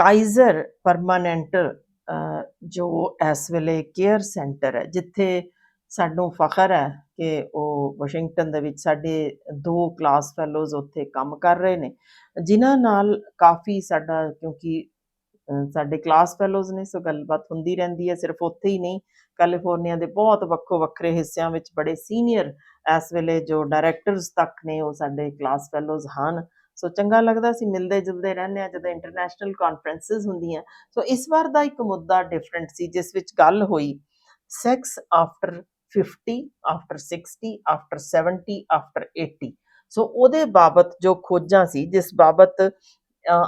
ਕਾਈਜ਼ਰ permanent ਜੋ ਇਸ ਵੇਲੇ ਕੇਅਰ ਸੈਂਟਰ ਹੈ, ਜਿੱਥੇ ਸਾਨੂੰ ਫਖਰ ਹੈ ਕਿ ਉਹ ਵਾਸ਼ਿੰਗਟਨ ਦੇ ਵਿੱਚ ਸਾਡੇ ਦੋ ਕਲਾਸ ਫੈਲੋਜ਼ ਉੱਥੇ ਕੰਮ ਕਰ ਰਹੇ ਨੇ, ਜਿਨ੍ਹਾਂ ਨਾਲ ਕਾਫੀ ਸਾਡਾ, ਕਿਉਂਕਿ ਸਾਡੇ ਕਲਾਸ ਫੈਲੋਜ਼ ਨੇ, ਸੋ ਗੱਲਬਾਤ ਹੁੰਦੀ ਰਹਿੰਦੀ ਹੈ, ਸਿਰਫ ਉੱਥੇ ਹੀ ਨਹੀਂ, ਕੈਲੀਫੋਰਨੀਆ ਦੇ ਬਹੁਤ ਵੱਖੋ ਵੱਖਰੇ ਹਿੱਸਿਆਂ ਵਿੱਚ ਬੜੇ ਸੀਨੀਅਰ ਇਸ ਵੇਲੇ ਜੋ ਡਾਇਰੈਕਟਰਸ ਤੱਕ ਨੇ, ਉਹ ਸਾਡੇ ਕਲਾਸ ਫੈਲੋਜ਼ ਹਨ ਸੋ ਚੰਗਾ ਲੱਗਦਾ ਸੀ ਮਿਲਦੇ ਜੁਲਦੇ ਰਹਿੰਦੇ ਆ ਜਦੋਂ ਇੰਟਰਨੈਸ਼ਨਲ ਕਾਨਫਰੰਸਸ ਹੁੰਦੀਆਂ। ਸੋ ਇਸ ਵਾਰ ਦਾ ਇੱਕ ਮੁੱਦਾ ਡਿਫਰੈਂਟ ਸੀ, ਜਿਸ ਵਿੱਚ ਗੱਲ ਹੋਈ sex after 50 after 60 after 70 after 80 ਸੋ ਉਹਦੇ ਬਾਬਤ ਜੋ ਖੋਜਾਂ ਸੀ, ਜਿਸ ਬਾਬਤ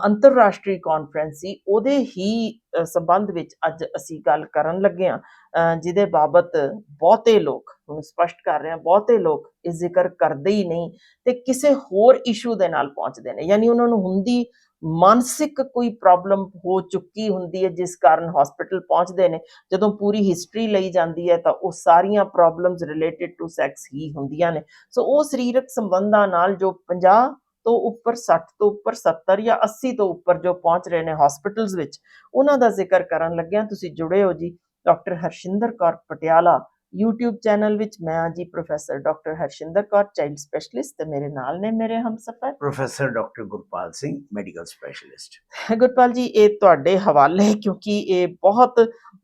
ਅੰਤਰਰਾਸ਼ਟਰੀ ਕਾਨਫਰੰਸ ਸੀ, ਉਹਦੇ ਹੀ ਸੰਬੰਧ ਵਿੱਚ ਅੱਜ ਅਸੀਂ ਗੱਲ ਕਰਨ ਲੱਗੇ ਹਾਂ। ਜਿਹਦੇ ਬਾਬਤ ਬਹੁਤੇ ਲੋਕ, ਹੁਣ ਸਪਸ਼ਟ ਕਰ ਰਹੇ ਹਾਂ, ਬਹੁਤੇ ਲੋਕ ਇਹ ਜ਼ਿਕਰ ਕਰਦੇ ਹੀ ਨਹੀਂ ਤੇ ਕਿਸੇ ਹੋਰ ਇਸ਼ੂ ਦੇ ਨਾਲ ਪਹੁੰਚਦੇ ਨੇ। ਯਾਨੀ ਉਹਨਾਂ ਨੂੰ ਹੁੰਦੀ ਮਾਨਸਿਕ ਕੋਈ ਪ੍ਰੋਬਲਮ ਹੋ ਚੁੱਕੀ ਹੁੰਦੀ ਹੈ, ਜਿਸ ਕਾਰਨ ਹਸਪੀਟਲ ਪਹੁੰਚਦੇ ਨੇ। ਜਦੋਂ ਪੂਰੀ ਹਿਸਟਰੀ ਲਈ ਜਾਂਦੀ ਹੈ, ਤਾਂ ਉਹ ਸਾਰੀਆਂ ਪ੍ਰੋਬਲਮਸ ਰਿਲੇਟਡ ਟੂ ਸੈਕਸ ਹੀ ਹੁੰਦੀਆਂ ਨੇ। ਸੋ ਉਹ ਸਰੀਰਕ ਸੰਬੰਧਾਂ ਨਾਲ ਜੋ 50 ਤੋਂ ਉੱਪਰ 60 ਤੋਂ ਉੱਪਰ 70 ਜਾਂ 80 ਤੋਂ ਉੱਪਰ ਜੋ ਪਹੁੰਚ ਰਹੇ ਨੇ ਹਸਪੀਟਲਸ ਵਿੱਚ ਉਹਨਾਂ ਦਾ ਜ਼ਿਕਰ ਕਰਨ ਲੱਗਿਆ। ਤੁਸੀਂ ਜੁੜੇ ਹੋ ਜੀ doctor Harshinder Kaur Patiala. YouTube channel ਵਿੱਚ ਮੈਂ ਹਾਂ ਜੀ professor doctor Harshinder Kaur child specialist ਤੇ ਮੇਰੇ ਨਾਲ ਨੇ ਮੇਰੇ ਹਮਸਫਰ। Professor doctor Gurpal Singh medical specialist Gurpal ji ਇਹ ਤੁਹਾਡੇ ਹਵਾਲੇ ਕਿਉਂਕਿ ਇਹ ਬਹੁਤ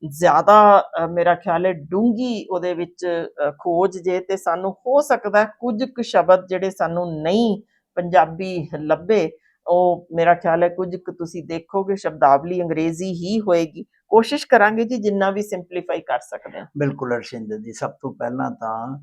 ਜ਼ਿਆਦਾ ਮੇਰਾ ਖਿਆਲ ਹੈ ਡੂੰਗੀ ਉਹਦੇ ਵਿੱਚ ਖੋਜ ਜੇ ਤੇ ਸਾਨੂੰ ਹੋ ਸਕਦਾ ਕੁਝ ਕੁ ਸ਼ਬਦ ਜਿਹੜੇ ਸਾਨੂੰ ਨਹੀਂ ਪੰਜਾਬੀ ਲੱਭੇ, ਉਹ ਮੇਰਾ ਖਿਆਲ ਹੈ ਕੁਝ ਕੁ ਤੁਸੀਂ ਦੇਖੋਗੇ, ਸ਼ਬਦਾਵਲੀ ਅੰਗਰੇਜ਼ੀ ਹੀ ਹੋਏਗੀ। ਕੋਸ਼ਿਸ਼ ਕਰਾਂਗੇ ਜੀ ਜਿੰਨਾ ਵੀ ਸਿੰਪਲੀਫਾਈ ਕਰ ਸਕਦੇ ਹਾਂ। ਬਿਲਕੁਲ ਅਰਸ਼ਿੰਦਰ ਜੀ, ਸਭ ਤੋਂ ਪਹਿਲਾਂ ਤਾਂ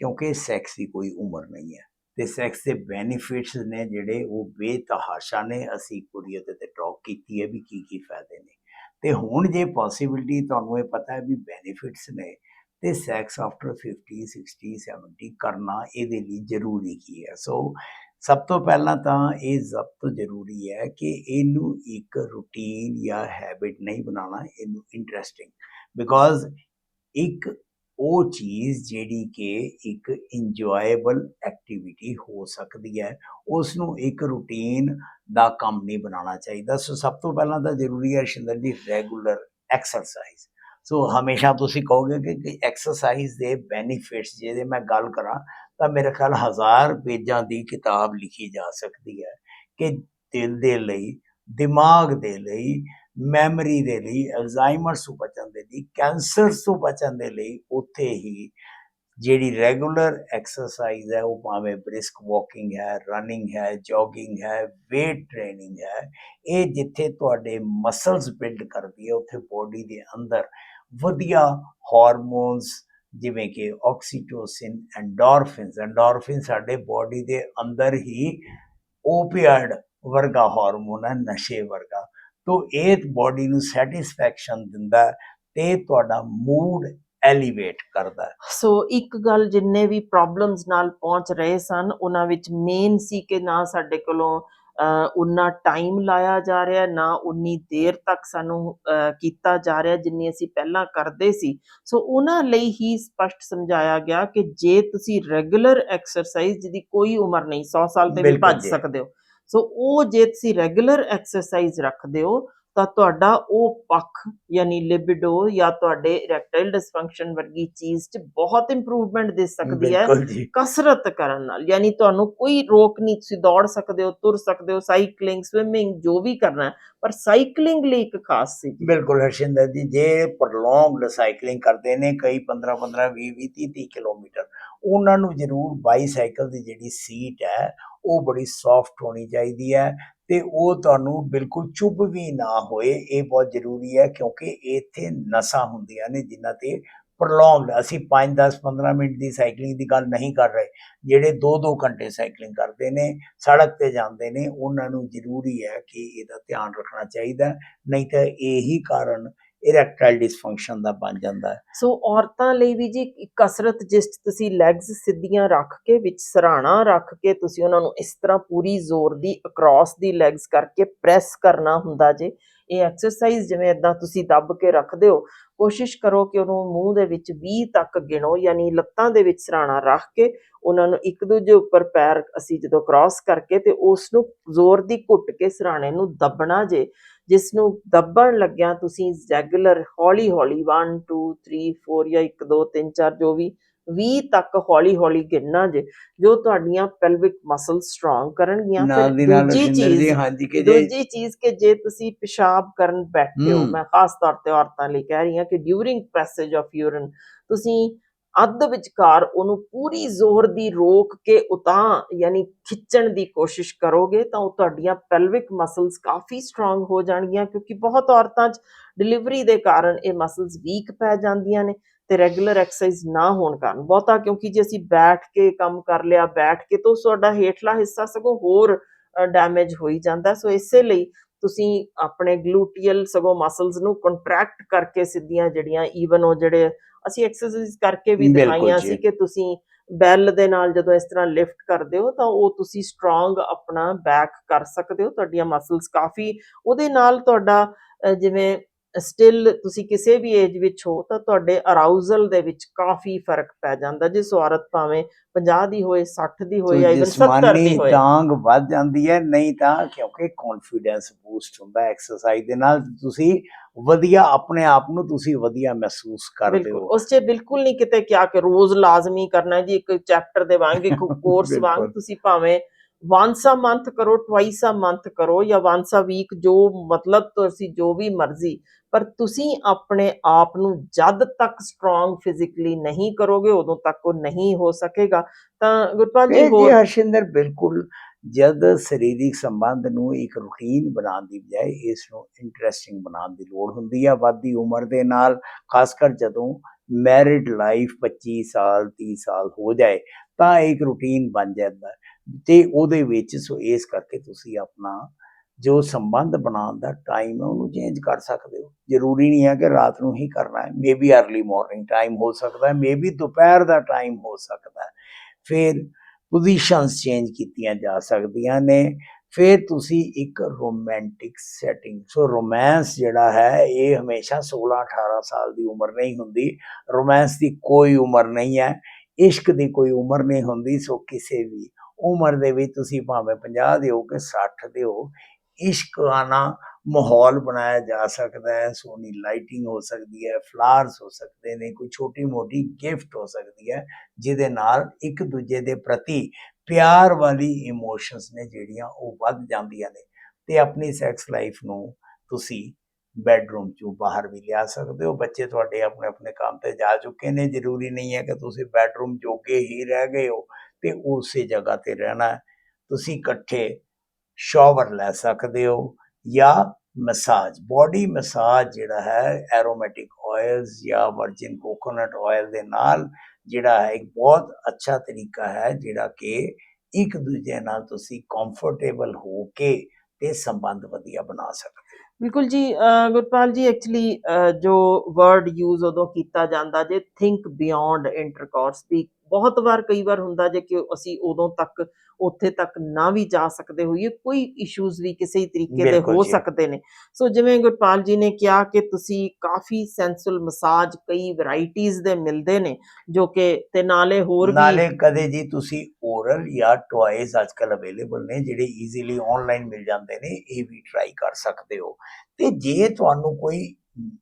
ਕਿਉਂਕਿ ਸੈਕਸ ਦੀ ਕੋਈ ਉਮਰ ਨਹੀਂ ਹੈ, ਤੇ ਸੈਕਸ ਦੇ ਬੈਨੀਫਿਟਸ ਨੇ ਜਿਹੜੇ ਉਹ ਬੇਤਹਾਸ਼ਾ ਨੇ, ਅਸੀਂ ਕੁੜੀ ਤੇ ਟਾਕ ਕੀਤੀ ਹੈ ਵੀ ਕੀ ਕੀ ਫਾਇਦੇ ਨੇ। ਤੇ ਹੁਣ ਜੇ ਪੋਸਿਬਿਲਿਟੀ ਤੁਹਾਨੂੰ ਇਹ ਪਤਾ ਹੈ ਵੀ ਬੈਨੀਫਿਟਸ ਨੇ, ਤੇ ਸੈਕਸ ਆਫਟਰ 50 60 70 ਕਰਨਾ ਇਹਦੇ ਲਈ ਜ਼ਰੂਰੀ ਕੀ ਹੈ। ਸੋ ਸਭ ਤੋਂ ਪਹਿਲਾਂ ਤਾਂ ਇਹ ਸਭ ਤੋਂ ਜ਼ਰੂਰੀ ਹੈ ਕਿ ਇਹਨੂੰ ਇੱਕ ਰੂਟੀਨ ਜਾਂ ਹੈਬਿਟ ਨਹੀਂ ਬਣਾਉਣਾ, ਇਹਨੂੰ ਇੰਟਰਸਟਿੰਗ ਬਿਕੋਜ਼ ਇੱਕ ਉਹ ਚੀਜ਼ ਜਿਹੜੀ ਕਿ ਇੱਕ ਇੰਜੋਏਬਲ ਐਕਟੀਵਿਟੀ ਹੋ ਸਕਦੀ ਹੈ ਉਸ ਨੂੰ ਇੱਕ ਰੂਟੀਨ ਦਾ ਕੰਮ ਨਹੀਂ ਬਣਾਉਣਾ ਚਾਹੀਦਾ। ਸੋ ਸਭ ਤੋਂ ਪਹਿਲਾਂ ਤਾਂ ਜ਼ਰੂਰੀ ਹੈ ਸ਼ਿੰਦਰ ਜੀ ਰੈਗੂਲਰ ਐਕਸਰਸਾਈਜ਼ ਸੋ ਹਮੇਸ਼ਾ ਤੁਸੀਂ ਕਹੋਗੇ ਕਿ ਐਕਸਰਸਾਈਜ਼ ਦੇ ਬੈਨੀਫਿਟਸ ਜਿਹਦੇ ਮੈਂ ਗੱਲ ਕਰਾਂ ਤਾਂ ਮੇਰੇ ਖਿਆਲ ਹਜ਼ਾਰ ਪੇਜਾਂ ਦੀ ਕਿਤਾਬ ਲਿਖੀ ਜਾ ਸਕਦੀ ਹੈ ਕਿ ਦਿਲ ਦੇ ਲਈ, ਦਿਮਾਗ ਦੇ ਲਈ, ਮੈਮਰੀ ਦੇ ਲਈ ਅਲਜ਼ਾਈਮਰਸ ਤੋਂ ਬਚਣ ਦੇ ਲਈ, ਕੈਂਸਰ ਤੋਂ ਬਚਣ ਦੇ ਲਈ ਉੱਥੇ ਹੀ ਜਿਹੜੀ ਰੈਗੂਲਰ ਐਕਸਰਸਾਈਜ਼ ਹੈ ਉਹ ਭਾਵੇਂ ਬ੍ਰਿਸਕ ਵਾਕਿੰਗ ਹੈ, ਰਨਿੰਗ ਹੈ, ਜੋਗਿੰਗ ਹੈ, weight ਟ੍ਰੇਨਿੰਗ ਹੈ, ਇਹ ਜਿੱਥੇ ਤੁਹਾਡੇ ਮਸਲਸ ਬਿਲਡ ਕਰਦੀ ਹੈ, ਉੱਥੇ ਬੋਡੀ ਦੇ ਅੰਦਰ ਵਧੀਆ ਹਾਰਮੋਨਸ ਜਿਵੇਂ ਕਿ ਆਕਸੀਟੋਸਿਨ ਐਂਡੋਰਫਿਨਸ ਐਂਡੋਰਫਿਨ ਸਾਡੇ ਬੋਡੀ ਦੇ ਅੰਦਰ ਹੀ ਓਪੀਆਇਡ ਵਰਗਾ ਹਾਰਮੋਨ ਹੈ, ਨਸ਼ੇ ਵਰਗਾ। ਤੋਂ ਇਹ ਬੋਡੀ ਨੂੰ ਸੈਟੀਸਫੈਕਸ਼ਨ ਦਿੰਦਾ ਤੇ ਤੁਹਾਡਾ ਮੂਡ ਐਲੀਵੇਟ ਕਰਦਾ ਸੋ ਇੱਕ ਗੱਲ ਜਿੰਨੇ ਵੀ ਪ੍ਰੋਬਲਮਸ ਨਾਲ ਪਹੁੰਚ ਰਹੇ ਸਨ, ਉਹਨਾਂ ਵਿੱਚ ਮੇਨ ਸੀ ਕਿ ਨਾ ਸਾਡੇ ਕੋਲੋਂ ਉਨਾ ਟਾਈਮ ਲਾਇਆ ਜਾ ਰਿਹਾ ਨਾ ਉਨੀ ਦੇਰ ਤੱਕ ਸਾਨੂੰ ਕੀਤਾ ਜਾ ਰਿਹਾ ਜਿੰਨੀ ਅਸੀਂ ਪਹਿਲਾਂ ਕਰਦੇ ਸੀ ਸੋ ਉਹਨਾਂ ਲਈ ਹੀ ਸਪਸ਼ਟ ਸਮਝਾਇਆ ਗਿਆ ਕਿ ਜੇ ਤੁਸੀਂ ਰੈਗੂਲਰ ਐਕਸਰਸਾਈਜ਼ ਜਿਹਦੀ ਕੋਈ ਉਮਰ ਨਹੀਂ 100 ਸਾਲ ਤੇ ਵੀ ਭੱਜ। ਸਕਦੇ ਹੋ ਸੋ ਉਹ ਜੇ ਤੁਸੀਂ ਰੈਗੂਲਰ ਐਕਸਰਸਾਈਜ਼ ਰੱਖਦੇ ਹੋ ਤਾਂ ਤੁਹਾਡਾ ਉਹ ਪੱਖ ਯਾਨੀ ਲਿਬਿਡੋ ਜਾਂ ਤੁਹਾਡੇ ਇਰੈਕਟਾਈਲ ਡਿਸਫੰਕਸ਼ਨ ਵਰਗੀ ਚੀਜ਼ 'ਚ ਬਹੁਤ ਇੰਪਰੂਵਮੈਂਟ ਦਿਸ ਸਕਦੀ ਹੈ। ਕਸਰਤ ਕਰਨ ਨਾਲ ਯਾਨੀ ਤੁਹਾਨੂੰ ਕੋਈ ਰੋਕ ਨਹੀਂ ਤੁਸੀਂ ਦੌੜ ਸਕਦੇ ਹੋ ਤੁਰ ਸਕਦੇ ਹੋ ਸਾਈਕਲਿੰਗ ਸਵਿਮਿੰਗ ਜੋ ਵੀ ਕਰਨਾ ਪਰ ਸਾਈਕਲਿੰਗ ਲਈ ਇੱਕ ਖਾਸ ਸੀ ਬਿਲਕੁਲ ਹਰਸ਼ਿੰਦਰ ਜੀ ਜੇ ਪ੍ਰੋਲੋਂਗਡ ਸਾਈਕਲਿੰਗ ਕਰਦੇ ਨੇ ਕਈ 15 15 20 20 30 30 ਕਿਲੋਮੀਟਰ ਉਹਨਾਂ ਨੂੰ ਜ਼ਰੂਰ ਬਾਈਸਾਈਕਲ ਦੀ ਜਿਹੜੀ ਸੀਟ ਹੈ ਉਹ ਬੜੀ ਸੌਫਟ ਹੋਣੀ ਚਾਹੀਦੀ ਹੈ। ਤੇ ਉਹ ਤੁਹਾਨੂੰ ਬਿਲਕੁਲ ਚੁੱਭ ਵੀ ਨਾ ਹੋਏ। ਇਹ ਬਹੁਤ ਜ਼ਰੂਰੀ ਹੈ ਕਿਉਂਕਿ ਇੱਥੇ ਨਸਾਂ ਹੁੰਦੀਆਂ ਨੇ ਜਿਨ੍ਹਾਂ ਤੇ ਪ੍ਰੋਲੋਂਗਡ ਅਸੀਂ 5 10 15 ਮਿੰਟ ਦੀ ਸਾਈਕਲਿੰਗ ਦੀ ਗੱਲ ਨਹੀਂ ਕਰ ਰਹੇ। ਜਿਹੜੇ 2-2 ਘੰਟੇ ਸਾਈਕਲਿੰਗ ਕਰਦੇ ਨੇ, ਸੜਕ ਤੇ ਜਾਂਦੇ ਨੇ, ਉਹਨਾਂ ਨੂੰ ਜ਼ਰੂਰੀ ਹੈ ਕਿ ਇਹਦਾ ਧਿਆਨ ਰੱਖਣਾ ਚਾਹੀਦਾ। ਨਹੀਂ ਤਾਂ ਇਹੀ ਕਾਰਨ ਇਰੈਕਟਾਈਲ ਡਿਸਫੰਕਸ਼ਨ ਦਾ ਬਣ ਜਾਂਦਾ ਹੈ। ਸੋ ਔਰਤਾਂ ਲਈ ਵੀ ਜੀ ਕਸਰਤ ਜਿਸ 'ਚ ਤੁਸੀਂ ਲੈਗਸ ਸਿੱਧੀਆਂ ਰੱਖ ਕੇ, ਵਿੱਚ ਸਰਾਣਾ ਰੱਖ ਕੇ ਤੁਸੀਂ ਉਹਨਾਂ ਨੂੰ ਇਸ ਤਰ੍ਹਾਂ ਪੂਰੀ ਜ਼ੋਰ ਦੀ ਅਕ੍ਰੋਸ ਦੀ ਲੈਗਸ ਕਰਕੇ ਪ੍ਰੈਸ ਕਰਨਾ ਹੁੰਦਾ ਜੇ। ਇਹ ਐਕਸਰਸਾਈਜ਼ ਜਿਵੇਂ ਇਦਾਂ ਤੁਸੀਂ ਦੱਬ ਕੇ ਰੱਖਦੇ ਹੋ ਕੋਸ਼ਿਸ਼ ਕਰੋ ਕਿ ਉਹਨੂੰ ਮੂੰਹ ਦੇ ਵਿੱਚ 20 ਤੱਕ ਗਿਣੋ, ਯਾਨੀ ਲੱਤਾਂ ਦੇ ਵਿੱਚ ਸਰਾਣਾ ਰੱਖ ਕੇ ਉਹਨਾਂ ਨੂੰ ਇੱਕ ਦੂਜੇ ਉੱਪਰ ਪੈਰ ਅਸੀਂ ਜਦੋਂ ਕ੍ਰਾਸ ਕਰਕੇ ਤੇ ਉਸ ਨੂੰ ਜ਼ੋਰ ਦੀ ਘੁੱਟ ਕੇ ਸਰਾਣੇ ਨੂੰ ਦੱਬਣਾ ਜੇ ਜਿਸ ਨੂੰ ਦੱਬਣ ਲੱਗਿਆ ਤੁਸੀਂ ਰੈਗੂਲਰ ਹੌਲੀ ਹੌਲੀ 1 2 3 4 ਜਾਂ 1 2 3 4 ਜੋ ਵੀ 20 ਤੱਕ ਹੌਲੀ ਹੌਲੀ ਗਿਣਨਾ ਜੇ ਜੋ ਤੁਹਾਡੀਆਂ ਪੈਲਵਿਕ ਮਸਲ ਸਟਰੋਂਗ ਕਰਨਗੀਆਂ ਨਾਲ ਦੀ ਨਾਲ ਜੀ ਹਾਂਜੀ ਕਿ ਜੇ ਦੂਜੀ ਚੀਜ਼ ਕਿ ਜੇ ਤੁਸੀਂ ਪਿਸ਼ਾਬ ਕਰਨ ਬੈਠੇ ਹੋ। ਮੈਂ ਖਾਸ ਤੌਰ ਤੇ ਔਰਤਾਂ ਲਈ ਕਹਿ ਰਹੀ ਹਾਂ ਕਿ ਡਿਊਰਿੰਗ ਪੈਸੇਜ ਆਫ ਯੂਰਿਨ ਤੁਸੀਂ ਅੱਧ ਵਿਚਕਾਰ ਉਹਨੂੰ ਪੂਰੀ ਜ਼ੋਰ ਦੀ ਰੋਕ ਕੇ ਉਤਾਂ, ਯਾਨੀ ਖਿੱਚਣ ਦੀ ਕੋਸ਼ਿਸ਼ ਕਰੋਗੇ ਤਾਂ ਉਹ ਤੁਹਾਡੀਆਂ ਪੈਲਵਿਕ ਮਸਲਸ ਕਾਫੀ ਸਟਰੋਂਗ ਹੋ ਜਾਣਗੀਆਂ ਕਿਉਂਕਿ ਬਹੁਤ ਔਰਤਾਂ 'ਚ ਡਿਲੀਵਰੀ ਦੇ ਕਾਰਨ ਇਹ ਮਸਲਸ ਵੀਕ ਪੈ ਜਾਂਦੀਆਂ ਨੇ ਤੇ ਰੈਗੂਲਰ ਐਕਸਰਸਾਈਜ਼ ਨਾ ਹੋਣ ਕਾਰਨ। ਬਹੁਤਾ ਕਿਉਂਕਿ ਜੇ ਅਸੀਂ ਬੈਠ ਕੇ ਕੰਮ ਕਰ ਲਿਆ, ਬੈਠ ਕੇ ਤਾਂ ਤੁਹਾਡਾ ਹੇਠਲਾ ਹਿੱਸਾ ਸਗੋਂ ਹੋਰ ਡੈਮੇਜ ਹੋਈ ਜਾਂਦਾ। ਸੋ ਇਸੇ ਲਈ ਤੁਸੀਂ ਆਪਣੇ ਗਲੂਟੀਅਲ ਸਗੋਂ ਮਸਲਸ ਨੂੰ ਕੰਟਰੈਕਟ ਕਰਕੇ ਸਿੱਧੀਆਂ ਜਿਹੜੀਆਂ ਈਵਨ ਉਹ ਜਿਹੜੇ ਅਸੀਂ ਐਕਸਰਸਾਈਜ਼ ਕਰਕੇ ਵੀ ਬਿਲਕੁਲ ਦਿਖਾਈਆਂ ਜੀ। ਸੀ ਕਿ ਤੁਸੀਂ ਬੈਲ ਦੇ ਨਾਲ ਜਦੋਂ ਇਸ ਤਰ੍ਹਾਂ ਲਿਫਟ ਕਰਦੇ ਹੋ ਤਾਂ ਉਹ ਤੁਸੀਂ ਸਟਰੋਂਗ ਆਪਣਾ ਬੈਕ ਕਰ ਸਕਦੇ ਹੋ ਤੁਹਾਡੀਆਂ ਮਸਲਸ ਕਾਫੀ ਉਹਦੇ ਨਾਲ ਤੁਹਾਡਾ ਜਿਵੇਂ ਸਟਿਲ ਤੁਸੀਂ ਕਿਸੇ ਵੀ ਏਜ ਵਿੱਚ ਹੋ ਤਾਂ ਤੁਹਾਡੇ ਅਰਾਊਜ਼ਲ ਦੇ ਵਿੱਚ ਕਾਫੀ ਫ਼ਰਕ ਪੈ ਜਾਂਦਾ। ਜਿਸ ਔਰਤ ਭਾਵੇਂ 50 ਦੀ ਹੋਏ 60 ਦੀ ਹੋਏ ਜਾਂ ਇਵਨ 70 ਜਿਸਮਾਨੀ ਦੀ ਹੋਏ। ਤਾਂਗ ਵੱਧ ਜਾਂਦੀ ਹੈ ਨਹੀਂ ਤਾਂ ਕਿਉਂਕਿ ਕੌਨਫੀਡੈਂਸ ਬੂਸਟ ਹੁੰਦਾ ਐਕਸਰਸਾਈਜ਼ ਦੇ ਨਾਲ। ਤੁਸੀਂ ਵਧੀਆ ਆਪਣੇ ਆਪ ਨੂੰ ਤੁਸੀਂ ਵਧੀਆ ਮਹਿਸੂਸ ਕਰਦੇ ਹੋ। ਉਸ 'ਚ ਬਿਲਕੁਲ ਨਹੀਂ ਕਿਤੇ ਕਿਹਾ ਕਿ ਰੋਜ਼ ਲਾਜ਼ਮੀ ਕਰਨਾ ਜੀ ਇੱਕ ਚੈਪਟਰ ਦੇ ਵਾਂਗ ਇੱਕ ਕੋਰਸ ਵਾਂਗ। ਤੁਸੀਂ ਭਾਵੇਂ ਵਾਂਸ ਅ ਮੰਥ ਕਰੋ ਟਵਾਈਸ ਅ ਮੰਥ ਕਰੋ ਜਾਂ ਵਾਂਸ ਅ ਵੀਕ ਜੋ ਮਤਲਬ ਤੁਸੀਂ ਜੋ ਵੀ ਮਰਜ਼ੀ ਪਰ ਤੁਸੀਂ ਆਪਣੇ ਆਪ ਨੂੰ ਜਦ ਤੱਕ ਸਟਰੋਂਗ ਫਿਜ਼ੀਕਲੀ ਨਹੀਂ ਕਰੋਗੇ ਉਦੋਂ ਤੱਕ ਉਹ ਨਹੀਂ ਹੋ ਸਕੇਗਾ। ਤਾਂ ਗੁਰਪਾਲ ਜੀ ਹੋਰ? ਹਰਸ਼ਿੰਦਰ ਬਿਲਕੁਲ ਜਦ ਸਰੀਰਕ ਸੰਬੰਧ ਨੂੰ ਇੱਕ ਰੂਟੀਨ ਬਣਾਉਣ ਦੀ ਬਜਾਏ ਇਸ ਨੂੰ ਇੰਟਰਸਟਿੰਗ ਬਣਾਉਣ ਦੀ ਲੋੜ ਹੁੰਦੀ ਹੈ ਵੱਧਦੀ ਉਮਰ ਦੇ ਨਾਲ ਖਾਸ ਕਰ ਜਦੋਂ ਮੈਰਿਡ ਲਾਈਫ 25 ਸਾਲ 30 ਸਾਲ ਹੋ ਜਾਏ ਤਾਂ ਇੱਕ ਰੂਟੀਨ ਬਣ ਜਾਂਦਾ। ਹੈ ਤੇ ਉਹਦੇ ਵਿੱਚ ਸੋ ਇਸ ਕਰਕੇ ਤੁਸੀਂ ਆਪਣਾ ਜੋ ਸੰਬੰਧ ਬਣਾਉਣ ਦਾ ਟਾਈਮ ਹੈ, ਉਹਨੂੰ ਚੇਂਜ ਕਰ ਸਕਦੇ ਹੋ। ਜ਼ਰੂਰੀ ਨਹੀਂ ਹੈ ਕਿ ਰਾਤ ਨੂੰ ਹੀ ਕਰਨਾ ਹੈ। ਮੇਬੀ अर्ਲੀ ਮਾਰਨਿੰਗ ਟਾਈਮ ਹੋ ਸਕਦਾ ਹੈ। ਮੇਬੀ ਦੁਪਹਿਰ ਦਾ ਟਾਈਮ ਹੋ ਸਕਦਾ ਹੈ। ਫਿਰ ਪੋਜੀਸ਼ਨਸ ਚੇਂਜ ਕੀਤੀਆਂ ਜਾ ਸਕਦੀਆਂ ਨੇ। ਫਿਰ ਤੁਸੀਂ ਇੱਕ ਰੋਮਾਂਟਿਕ ਸੈਟਿੰਗ ਸੋ ਰੋਮਾਂਸ ਜਿਹੜਾ ਹੈ, ਇਹ ਹਮੇਸ਼ਾ 16 18 ਸਾਲ ਦੀ ਉਮਰ ਨਹੀਂ ਹੁੰਦੀ। ਰੋਮਾਂਸ ਦੀ ਕੋਈ ਉਮਰ ਨਹੀਂ ਹੈ। ਇਸ਼ਕ ਦੀ ਕੋਈ ਉਮਰ ਨਹੀਂ ਹੁੰਦੀ। ਸੋ ਕਿਸੇ ਵੀ ਉਮਰ ਦੇ ਵਿੱਚ ਤੁਸੀਂ ਭਾਵੇਂ 50 ਦੇ ਹੋ ਕਿ 60 ਦੇ ਹੋ ਇਸ਼ਕਾਨਾ ਮਾਹੌਲ ਬਣਾਇਆ ਜਾ ਸਕਦਾ ਹੈ, ਸੋਹਣੀ ਲਾਈਟਿੰਗ ਹੋ ਸਕਦੀ ਹੈ ਫਲਾਵਰਸ ਹੋ ਸਕਦੇ ਨੇ, ਕੋਈ ਛੋਟੀ ਮੋਟੀ ਗਿਫਟ ਹੋ ਸਕਦੀ ਹੈ, ਜਿਹਦੇ ਨਾਲ ਇੱਕ ਦੂਜੇ ਦੇ ਪ੍ਰਤੀ ਪਿਆਰ ਵਾਲੀ ਇਮੋਸ਼ਨਸ ਨੇ ਜਿਹੜੀਆਂ ਉਹ ਵੱਧ ਜਾਂਦੀਆਂ ਨੇ। ਤੇ ਆਪਣੀ ਸੈਕਸ ਲਾਈਫ ਨੂੰ ਤੁਸੀਂ ਬੈਡਰੂਮ ਚੋਂ ਬਾਹਰ ਵੀ ਲਿਆ ਸਕਦੇ ਹੋ। ਬੱਚੇ ਤੁਹਾਡੇ ਆਪਣੇ ਆਪਣੇ ਕੰਮ ਤੇ ਜਾ ਚੁੱਕੇ ਨੇ, ਜ਼ਰੂਰੀ ਨਹੀਂ ਹੈ ਕਿ ਤੁਸੀਂ ਬੈਡਰੂਮ ਜੋਗੇ ਹੀ ਰਹਿ ਗਏ ਹੋ। ਤੇ ਉਸੇ ਜਗ੍ਹਾ ਤੇ ਰਹਿਣਾ ਤੁਸੀਂ ਇਕੱਠੇ ਸ਼ਾਵਰ ਲੈ ਸਕਦੇ ਹੋ ਜਾਂ ਮਸਾਜ ਬਾਡੀ ਮਸਾਜ ਜਿਹੜਾ ਹੈ ਐਰੋਮੈਟਿਕ ਆਇਲਸ ਜਾਂ ਵਰਜਿਨ ਕੋਕੋਨਟ ਆਇਲ ਦੇ ਨਾਲ ਜਿਹੜਾ ਹੈ, ਇੱਕ ਬਹੁਤ ਅੱਛਾ ਤਰੀਕਾ ਹੈ ਜਿਹੜਾ ਕਿ ਇੱਕ ਦੂਜੇ ਨਾਲ ਤੁਸੀਂ ਕੰਫਰਟੇਬਲ ਹੋ ਕੇ ਤੇ ਸੰਬੰਧ ਵਧੀਆ ਬਣਾ ਸਕਦੇ ਬਿਲਕੁਲ ਜੀ ਗੁਰਪਾਲ ਜੀ ਐਕਚੁਅਲੀ ਜੋ ਵਰਡ ਯੂਜ਼ ਉਦੋਂ ਕੀਤਾ ਜਾਂਦਾ ਜੇ ਥਿੰਕ ਬਿਯੋਂਡ ਇੰਟਰਕੋਰਸ ਵੀ ਬਹੁਤ ਵਾਰ ਕਈ ਵਾਰ ਹੁੰਦਾ ਜੇ ਕਿ ਅਸੀਂ ਉਦੋਂ ਤੱਕ ਉੱਥੇ ਤੱਕ ਨਾ ਵੀ ਜਾ ਸਕਦੇ ਹੋਈਏ ਕੋਈ ਇਸ਼ੂਜ਼ ਵੀ ਕਿਸੇ ਤਰੀਕੇ ਦੇ ਹੋ। ਸਕਦੇ ਨੇ ਸੋ ਜਿਵੇਂ ਗੁਰਪਾਲ ਜੀ ਨੇ ਕਿਹਾ ਕਿ ਤੁਸੀਂ ਕਾਫੀ ਸੈਂਸੁਅਲ ਮਸਾਜ ਕਈ ਵੈਰਾਈਟੀਆਂ ਦੇ ਮਿਲਦੇ ਨੇ ਜੋ ਕਿ ਤੇ ਨਾਲੇ ਹੋਰ ਵੀ ਨਾਲੇ ਕਦੇ ਜੀ ਤੁਸੀਂ ਓਰਲ ਜਾਂ ਟੁਆਇਸ ਅੱਜਕੱਲ ਅਵੇਲੇਬਲ ਨੇ ਜਿਹੜੇ ਈਜ਼ੀਲੀ ਆਨਲਾਈਨ ਮਿਲ ਜਾਂਦੇ ਨੇ ਇਹ ਵੀ ਟਰਾਈ ਕਰ ਸਕਦੇ ਹੋ ਤੇ ਜੇ ਤੁਹਾਨੂੰ ਕੋਈ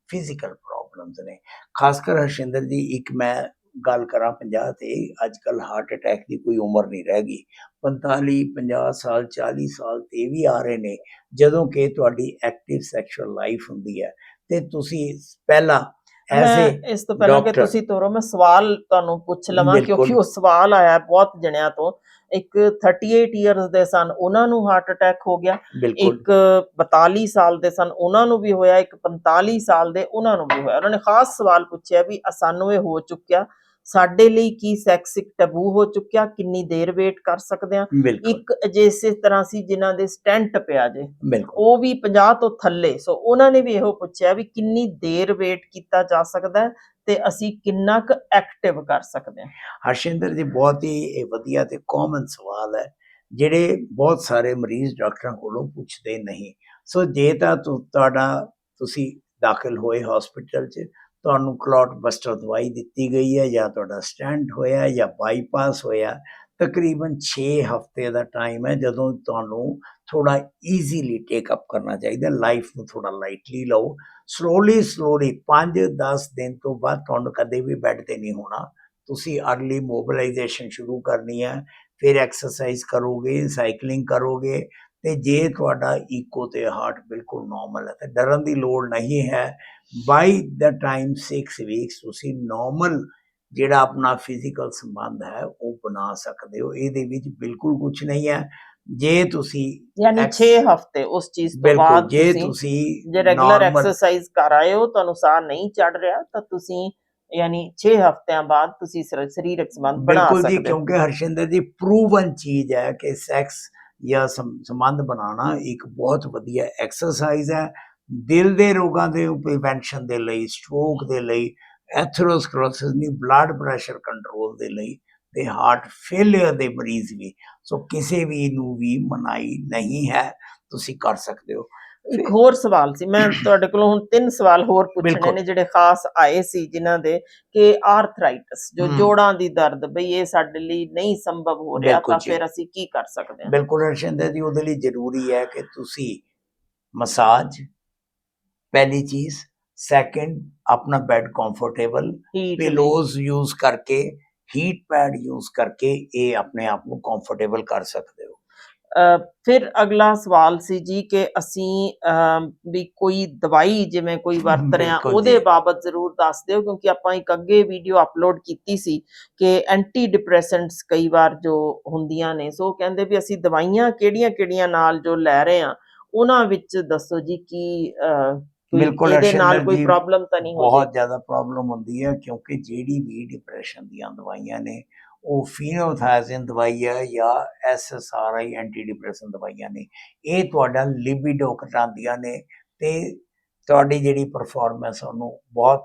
ਫਿਜ਼ੀਕਲ ਪ੍ਰੋਬਲਮਸ ਨੇ ਖਾਸ ਕਰ ਹਰਸ਼ਿੰਦਰ ਜੀ ਇੱਕ ਮੈਂ ਗੱਲ ਕਰਾਂ 50 ਤੇ ਅੱਜਕੱਲ ਹਾਰਟ ਅਟੈਕ ਦੀ ਕੋਈ ਉਮਰ ਨਹੀਂ ਰਹਿ ਗਈ। 45 50 ਸਾਲ 40 ਸਾਲ ਤੇ ਵੀ ਆ ਰਹੇ ਨੇ ਜਦੋਂ ਕਿ ਤੁਹਾਡੀ ਐਕਟਿਵ ਸੈਕਸ਼ੂਅਲ ਲਾਈਫ ਹੁੰਦੀ ਹੈ। ਤੇ ਤੁਸੀਂ ਪਹਿਲਾਂ ਐਸੇ ਇਸ ਤੋਂ ਪਹਿਲਾਂ ਕਿ ਤੁਸੀਂ ਤੋਰੋ ਮੈਂ ਸਵਾਲ ਤੁਹਾਨੂੰ ਪੁੱਛ ਲਵਾਂ। ਕਿਉਂਕਿ ਉਹ ਸਵਾਲ ਆਇਆ ਬਹੁਤ ਜਣਿਆਂ ਤੋਂ। ਇੱਕ 38 ਇਅਰਸ ਦੇ ਸਨ ਉਹਨਾਂ ਨੂੰ ਹਾਰਟ ਅਟੈਕ ਹੋ ਗਿਆ। ਇੱਕ 42 ਸਾਲ ਦੇ ਸਨ ਉਹਨਾਂ ਨੂੰ ਵੀ ਹੋਇਆ। ਇੱਕ 45 ਸਾਲ ਦੇ ਉਹਨਾਂ ਨੂੰ ਵੀ ਹੋਇਆ। ਉਹਨਾਂ ਨੇ ਖਾਸ ਸਵਾਲ ਪੁੱਛਿਆ ਵੀ ਸਾਨੂੰ ਇਹ ਹੋ ਚੁੱਕਿਆ। ਸਾਡੇ ਲਈ ਕੀ ਸੈਕਸ ਇੱਕ ਟੈਬੂ ਹੋ ਚੁੱਕਿਆ ਕਿੰਨੀ ਦੇਰ ਵੇਟ ਕਰ ਸਕਦੇ ਆ ਇੱਕ ਅਜਿਹੇ ਤਰ੍ਹਾਂ ਸੀ ਜਿਨ੍ਹਾਂ ਦੇ ਸਟੈਂਟ ਪਿਆ ਜੇ। ਉਹ ਵੀ 50 ਤੋਂ ਥੱਲੇ। ਸੋ ਉਹਨਾਂ ਨੇ ਵੀ ਇਹੋ ਪੁੱਛਿਆ ਵੀ ਕਿੰਨੀ ਦੇਰ ਵੇਟ ਕੀਤਾ ਜਾ ਸਕਦਾ ਤੇ ਅਸੀਂ ਕਿੰਨਾ ਕੁ ਐਕਟਿਵ ਕਰ ਸਕਦੇ ਹਾਂ? ਹਰਸ਼ਿੰਦਰ ਜੀ ਬਹੁਤ ਹੀ ਇਹ ਵਧੀਆ ਤੇ ਕਾਮਨ ਸਵਾਲ ਹੈ ਜਿਹੜੇ ਬਹੁਤ ਸਾਰੇ ਮਰੀਜ਼ ਡਾਕਟਰਾਂ ਕੋਲੋਂ ਪੁੱਛਦੇ ਨਹੀਂ। ਸੋ ਜੇ ਤੁ- ਤੁਹਾਡਾ ਤੁਸੀਂ ਦਾਖਲ ਹੋਏ ਹਸਪੀਟਲ 'ਚ ਤੁਹਾਨੂੰ ਕਲੌਟ ਬਸਟਰ ਦਵਾਈ ਦਿੱਤੀ ਗਈ ਹੈ ਜਾਂ ਤੁਹਾਡਾ ਸਟੈਂਟ ਹੋਇਆ ਜਾਂ ਬਾਈਪਾਸ ਹੋਇਆ, ਤਕਰੀਬਨ 6 ਹਫ਼ਤੇ ਦਾ ਟਾਈਮ ਹੈ ਜਦੋਂ ਤੁਹਾਨੂੰ ਥੋੜਾ ਈਜ਼ੀਲੀ ਟੇਕ ਅਪ ਕਰਨਾ ਚਾਹੀਦਾ ਲਾਈਫ ਨੂੰ ਥੋੜਾ ਲਾਈਟਲੀ ਲਓ। ਸਲੋਲੀ ਸਲੋਲੀ 5-10 ਦਿਨ ਤੋਂ ਬਾਅਦ ਤੁਹਾਨੂੰ ਕਦੇ ਵੀ ਬੈੱਡ ਤੇ ਨਹੀਂ ਹੋਣਾ। ਤੁਸੀਂ ਅਰਲੀ ਮੋਬਿਲਾਈਜੇਸ਼ਨ ਸ਼ੁਰੂ ਕਰਨੀ ਹੈ, ਫਿਰ ਐਕਸਰਸਾਈਜ਼ ਕਰੋਗੇ ਸਾਈਕਲਿੰਗ ਕਰੋਗੇ ਤੇ ਜੇ ਤੁਹਾਡਾ ਈਕੋ ਤੇ ਹਾਰਟ ਬਿਲਕੁਲ ਨਾਰਮਲ ਹੈ ਤੇ ਡਰਨ ਦੀ ਲੋੜ ਨਹੀਂ ਹੈ। ਬਾਈ ਦਾ ਟਾਈਮ 6 ਵੀਕਸ ਤੁਸੀਂ ਨਾਰਮਲ ਜਿਹੜਾ ਆਪਣਾ ਫਿਜ਼ੀਕਲ ਸੰਬੰਧ ਹੈ ਉਹ ਬਣਾ ਸਕਦੇ ਹੋ। ਇਹਦੇ ਵਿੱਚ ਬਿਲਕੁਲ ਕੁਝ ਨਹੀਂ ਹੈ। ਜੇ ਤੁਸੀਂ ਯਾਨੀ Ex- 6 ਹਫ਼ਤੇ ਉਸ ਚੀਜ਼ ਤੋਂ ਬਿਲਕੁਲ ਬਾਅਦ ਜੇ ਤੁਸੀਂ ਜੇ ਰੈਗੂਲਰ ਐਕਸਰਸਾਈਜ਼ ਕਰ ਆਏ ਹੋ ਤੁਹਾਨੂੰ ਸਾਹ ਨਹੀਂ ਚੜ ਰਿਹਾ ਤਾਂ ਤੁਸੀਂ ਯਾਨੀ 6 ਹਫ਼ਤਿਆਂ ਬਾਅਦ ਤੁਸੀਂ ਸਰ- ਸਰੀਰਕ ਸੰਬੰਧ ਬਣਾ ਬਿਲਕੁਲ ਜੀ ਸਕਦੇ ਹੋ। ਕਿਉਂਕਿ ਹਰਸ਼ਿੰਦਰ ਜੀ ਪ੍ਰੂਵਨ ਚੀਜ਼ ਹੈ ਕਿ ਸੈਕਸ ਜਾਂ ਸੰਬੰਧ ਬਣਾਉਣਾ ਇੱਕ ਬਹੁਤ ਵਧੀਆ ਐਕਸਰਸਾਈਜ਼ ਹੈ। ਦਿਲ ਦੇ ਰੋਗਾਂ ਦੇ ਪ੍ਰੀਵੈਂਸ਼ਨ ਦੇ ਲਈ ਸਟ੍ਰੋਕ ਦੇ ਲਈ ਐਥਰੋਸਕਲਰੋਸਿਸ ਦੀ ਬਲੱਡ ਪ੍ਰੈਸ਼ਰ ਕੰਟਰੋਲ ਦੇ ਲਈ ਤੇ ਹਾਰਟ ਫੇਲਿਅਰ ਦੇ ਮਰੀਜ਼ ਵੀ। ਸੋ ਕਿਸੇ ਵੀ ਨੂੰ ਵੀ ਮਨਾਈ ਨਹੀਂ ਹੈ, ਤੁਸੀਂ ਕਰ ਸਕਦੇ ਹੋ। ਇੱਕ ਹੋਰ ਸਵਾਲ ਸੀ ਮੈਂ ਤੁਹਾਡੇ ਕੋਲੋਂ ਹੁਣ ਤਿੰਨ ਸਵਾਲ ਹੋਰ ਪੁੱਛਣੇ। ਨੇ ਜਿਹੜੇ ਖਾਸ ਆਏ ਸੀ ਜਿਨ੍ਹਾਂ ਦੇ ਕਿ ਆਰਥਰਾਈਟਸ ਜੋ। ਜੋੜਾਂ ਦੀ ਦਰਦ ਬਈ ਇਹ ਸਾਡੇ ਲਈ ਨਹੀਂ ਸੰਭਵ ਹੋ ਰਿਹਾ ਤਾਂ। ਫਿਰ ਅਸੀਂ ਕੀ ਕਰ ਸਕਦੇ ਹਾਂ ਬਿਲਕੁਲ ਹਰਸ਼ਿੰਦਰ ਜੀ ਉਹਦੇ ਲਈ ਜ਼ਰੂਰੀ ਹੈ ਕਿ ਤੁਸੀਂ ਮਸਾਜ ਪਹਿਲੀ ਚੀਜ਼ ਸੈਕੰਡ ਆਪਣਾ ਬੈੱਡ ਕੰਫਰਟੇਬਲ ਪਿਲੋਜ਼ ਯੂਜ਼ ਕਰਕੇ ਹੀਟ ਪੈਡ ਯੂਜ਼ ਕਰਕੇ ਇਹ ਆਪਣੇ ਆਪ ਨੂੰ ਕੰਫਰਟੇਬਲ ਕਰ ਸਕਦੇ ਹੋ ਫਿਰ ਅਗਲਾ ਸਵਾਲ ਸੀ ਜੀ ਕਿ ਅਸੀਂ ਵੀ ਕੋਈ ਦਵਾਈ ਜਿਵੇਂ ਕੋਈ ਵਰਤ ਬਿਲਕੁਲ ਉਹਦੇ। ਬਾਬਤ ਜ਼ਰੂਰ ਦੱਸ ਦਿਓ ਕਿਉਂਕਿ ਆਪਾਂ ਇੱਕ ਅੱਗੇ ਵੀਡੀਓ ਅਪਲੋਡ ਕੀਤੀ ਸੀ ਕਿ ਐਂਟੀ ਡਿਪਰੈਸੈਂਟਸ ਕਈ ਵਾਰ ਜੋ ਹੁੰਦੀਆਂ ਨੇ ਸੋ ਕਹਿੰਦੇ ਵੀ ਅਸੀਂ ਦਵਾਈਆਂ ਕਿਹੜੀਆਂ-ਕਿਹੜੀਆਂ ਨਾਲ ਜੋ ਲੈ ਰਹੇ ਹਾਂ ਉਹਨਾਂ ਵਿੱਚ ਦੱਸੋ ਜੀ ਕਿ ਬਿਲਕੁਲ ਇਹਦੇ ਨਾਲ ਕੋਈ ਪ੍ਰੋਬਲਮ ਤਾਂ ਨਹੀਂ ਹੋ ਬਹੁਤ ਜ਼ਿਆਦਾ ਪ੍ਰੋਬਲਮ ਹੁੰਦੀ ਹੈ ਕਿਉਂਕਿ ਜਿਹੜੀ ਵੀ ਡਿਪਰੈਸ਼ਨ ਦੀਆਂ ਦਵਾਈਆਂ ਨੇ ਉਹ ਫੀਨੋਥਾਇਜ਼ਿਨ ਦਵਾਈ ਹੈ ਜਾਂ ਐਸਐਸਆਰਆਈ ਐਂਟੀ ਡਿਪਰੈਸ਼ਨ ਦਵਾਈਆਂ ਨੇ। ਇਹ ਤੁਹਾਡਾ ਲਿਬਿਡੋ ਘਟਾਉਂਦੀਆਂ ਨੇ ਤੇ ਤੁਹਾਡੀ ਜਿਹੜੀ ਪਰਫਾਰਮੈਂਸ ਉਹਨੂੰ ਬਹੁਤ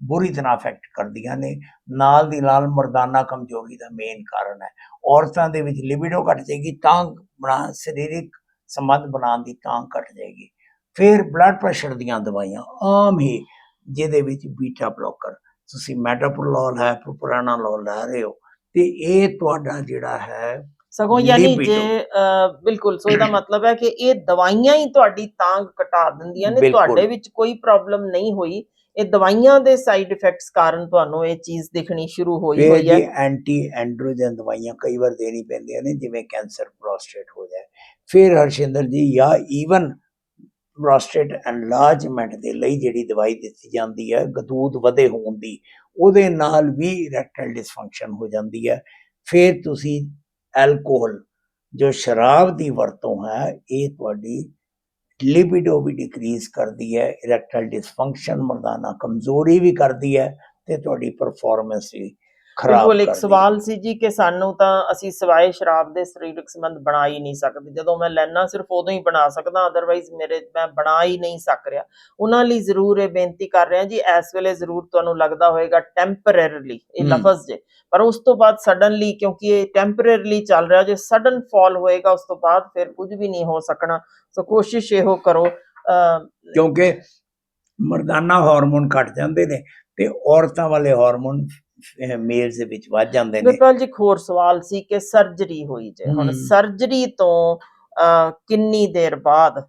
ਬੁਰੀ ਤਰ੍ਹਾਂ ਅਫੈਕਟ ਕਰਦੀਆਂ ਨੇ। ਨਾਲ ਦੀ ਨਾਲ ਮਰਦਾਨਾ ਕਮਜ਼ੋਰੀ ਦਾ ਮੇਨ ਕਾਰਨ ਹੈ। ਔਰਤਾਂ ਦੇ ਵਿੱਚ ਲਿਬਿਡੋ ਘਟ ਜਾਏਗੀ ਤਾਂ ਬਣਾ ਸਰੀਰਕ ਸੰਬੰਧ ਬਣਾਉਣ ਦੀ ਤਾਂ ਘਟ ਜਾਏਗੀ। ਫਿਰ ਬਲੱਡ ਪ੍ਰੈਸ਼ਰ ਦੀਆਂ ਦਵਾਈਆਂ ਆਮ ਹੀ ਜਿਹਦੇ ਵਿੱਚ ਬੀਟਾ ਬਲੋਕਰ ਤੁਸੀਂ ਮੈਟਾਪ੍ਰੋਲੋਲ ਹੈ ਪ੍ਰੋਪਰਾਨਾਲੋਲ ਲੈ ਰਹੇ ਹੋ। ਤੇ ਇਹ ਤੁਹਾਡਾ ਜਿਹੜਾ ਹੈ ਸਗੋਂ ਯਾਨੀ। ਜੇ ਬਿਲਕੁਲ ਸੋ ਇਹਦਾ ਮਤਲਬ ਹੈ ਕਿ ਇਹ ਦਵਾਈਆਂ ਹੀ ਤੁਹਾਡੀ ਤਾਂਗ ਘਟਾ ਦਿੰਦੀਆਂ ਨੇ। ਤੁਹਾਡੇ ਵਿੱਚ ਕੋਈ ਪ੍ਰੋਬਲਮ ਨਹੀਂ ਹੋਈ ਇਹ ਦਵਾਈਆਂ ਦੇ ਸਾਈਡ ਇਫੈਕਟਸ ਕਾਰਨ ਤੁਹਾਨੂੰ ਇਹ ਚੀਜ਼ ਦਿਖਣੀ ਸ਼ੁਰੂ ਹੋਈ ਹੋਈ ਹੈ ਐਂਟੀ ਐਂਡਰੋਜਨ ਦਵਾਈਆਂ ਕਈ ਵਾਰ ਦੇਣੀ ਪੈਂਦੀਆਂ ਨੇ ਜਿਵੇਂ ਕੈਂਸਰ ਪ੍ਰੋਸਟੇਟ ਹੋ ਜਾਏ ਫਿਰ ਹਰਸ਼ਿੰਦਰ ਜੀ ਜਾਂ ਈਵਨ ਪ੍ਰੋਸਟੇਟ ਐਨਲਾਰਜਮੈਂਟ ਦੇ ਲਈ ਜਿਹੜੀ ਦਵਾਈ ਦਿੱਤੀ ਜਾਂਦੀ ਹੈ ਗਦੂਦ ਵਧੇ ਹੋਣ ਦੀ ਉਹਦੇ ਨਾਲ ਵੀ ਇਰੈਕਟਾਈਲ ਡਿਸਫੰਕਸ਼ਨ ਹੋ ਜਾਂਦੀ ਹੈ। ਫਿਰ ਤੁਸੀਂ ਐਲਕੋਹਲ ਜੋ ਸ਼ਰਾਬ ਦੀ ਵਰਤੋਂ ਹੈ, ਇਹ ਤੁਹਾਡੀ ਲਿਬਿਡੋ ਵੀ ਡਿਕਰੀਜ਼ ਕਰਦੀ ਹੈ ਇਰੈਕਟਾਈਲ ਡਿਸਫੰਕਸ਼ਨ ਮਰਦਾਨਾ ਕਮਜ਼ੋਰੀ ਵੀ ਕਰਦੀ ਹੈ ਤੇ ਤੁਹਾਡੀ ਪਰਫਾਰਮੈਂਸ ਵੀ ਖਰਾਬ ਬਿਲਕੁਲ ਇੱਕ। ਸਵਾਲ ਸੀ ਜੀ ਕਿ ਸਾਨੂੰ ਤਾਂ ਅਸੀਂ ਸਿਵਾਏ ਸ਼ਰਾਬ ਦੇ ਸਰੀਰਕ ਸੰਬੰਧ ਬਣਾ ਹੀ ਨਹੀਂ ਸਕਦੇ ਜਦੋਂ ਮੈਂ ਲੈਣਾ ਸਿਰਫ ਉਦੋਂ ਹੀ ਬਣਾ ਸਕਦਾ ਅਦਰਵਾਈਜ਼ ਮੇਰੇ ਮੈਂ ਬਣਾ ਹੀ ਨਹੀਂ ਸਕ ਰਿਹਾ ਉਹਨਾਂ ਲਈ ਜ਼ਰੂਰ ਇਹ ਬੇਨਤੀ ਕਰ ਰਿਹਾ ਜੀ ਇਸ ਵੇਲੇ ਜ਼ਰੂਰ ਤੁਹਾਨੂੰ ਲੱਗਦਾ ਹੋਵੇਗਾ ਟੈਂਪਰੇਰੀਲੀ ਇਹ। ਲਫ਼ਜ਼ ਜੇ ਪਰ ਉਸ ਤੋਂ ਬਾਅਦ ਸਡਨਲੀ ਕਿਉਂਕਿ ਇਹ ਟੈਂਪਰੇਰੀਲੀ ਚੱਲ ਰਿਹਾ ਜੇ ਸਡਨ ਫਾਲ ਹੋਏਗਾ ਉਸ ਤੋਂ ਬਾਅਦ ਫਿਰ ਕੁਝ ਵੀ ਨਹੀਂ ਹੋ ਸਕਣਾ ਸੋ ਕੋਸ਼ਿਸ਼ ਇਹੋ ਕਰੋ ਕਿਉਂਕਿ ਮਰਦਾਨਾ ਹਾਰਮੋਨ ਘਟ ਜਾਂਦੇ ਨੇ ਤੇ ਔਰਤਾਂ ਵਾਲੇ ਹਾਰਮੋਨ ਮੇਲਸ ਦੇ ਵਿੱਚ ਵੱਧ ਜਾਂਦੇ ਨੇ। ਬਿਰਪਾਲ ਜੀ ਹੋਰ ਸਵਾਲ ਸੀ ਕਿ ਸਰਜਰੀ ਹੋਈ ਜੇ। ਹੁਣ। ਸਰਜਰੀ ਤੋਂ ਕਿੰਨੀ ਦੇਰ ਬਾਅਦ